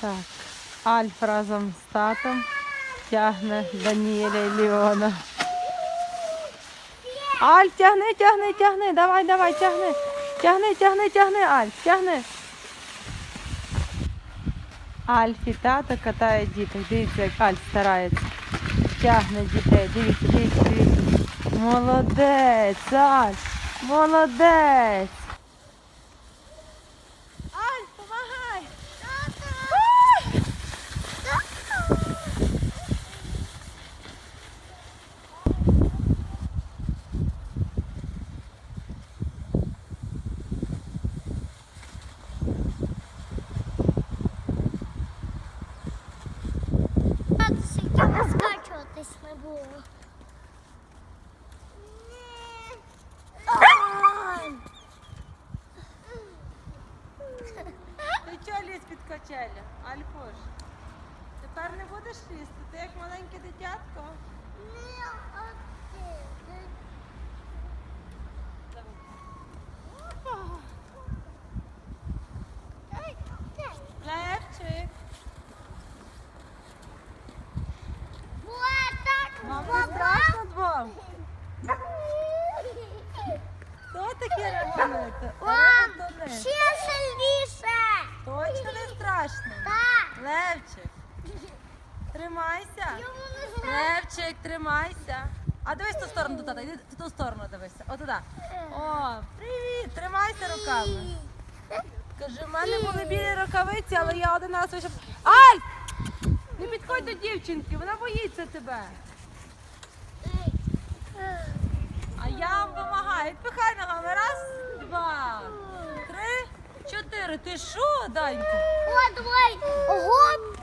Так, Альф разом з татом тягне Даніеля і Ліона. Альф, тягни, тягни, тягни, давай, давай, тягни. Тягни, тягни, тягни, Альф, тягни. Альф і тато катає діток. Дивіться, як Альф старається. Тягне дітей. Дивіться, дивіться, дивіться. Молодець, Альф. Молодець. Альф, помагай. Скільки скачуватись не було. Ти чого лізь під качеля? Альфош? Тепер не будеш лізти? Ти як маленьке дитятко? Левчик. Таке регонити? Мам, ще сильніше. Точно не страшно? Так. Левчик, тримайся. Левчик, тримайся. А дивись в ту сторону до тата, іди в ту сторону дивися. Отуда. О, привіт, тримайся руками. Кажи, в мене були білі рукавиці, але я один раз вийшов. Ай! Не підходь до дівчинки, вона боїться тебе. А я вам допомагаю. Відпихай ногами. Раз, два, три, чотири. Ти що, Данька? О, давай. Гоп.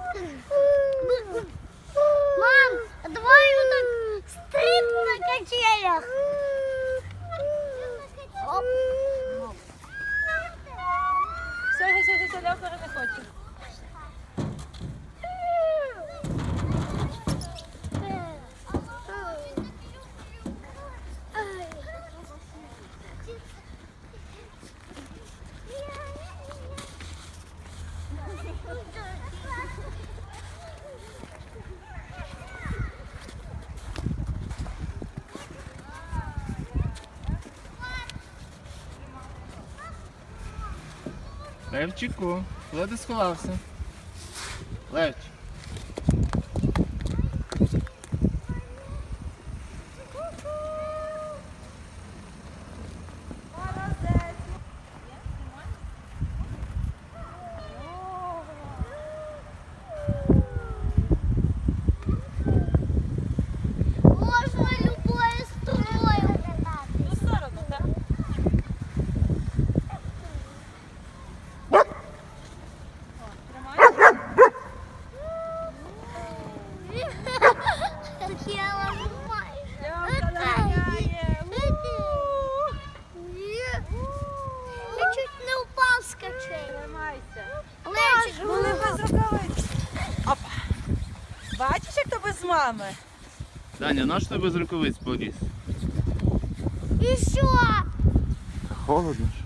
Мам, давай вот стрип на качелях. Оп. Все, все, все, все, вже не хоче. Левчику, куди ти сховався? Левчик. Можна любою струною катати. В ту сторону, так? О, тримайся. Такі ламаєш. Левка наганяє. Я чуть не упав з качелі. Тримайся. Лечик, Були без рукавиць. Опа. Бачиш, як то без мами? Даня, наш ти без рукавиць поліз? І що? Холодно ж.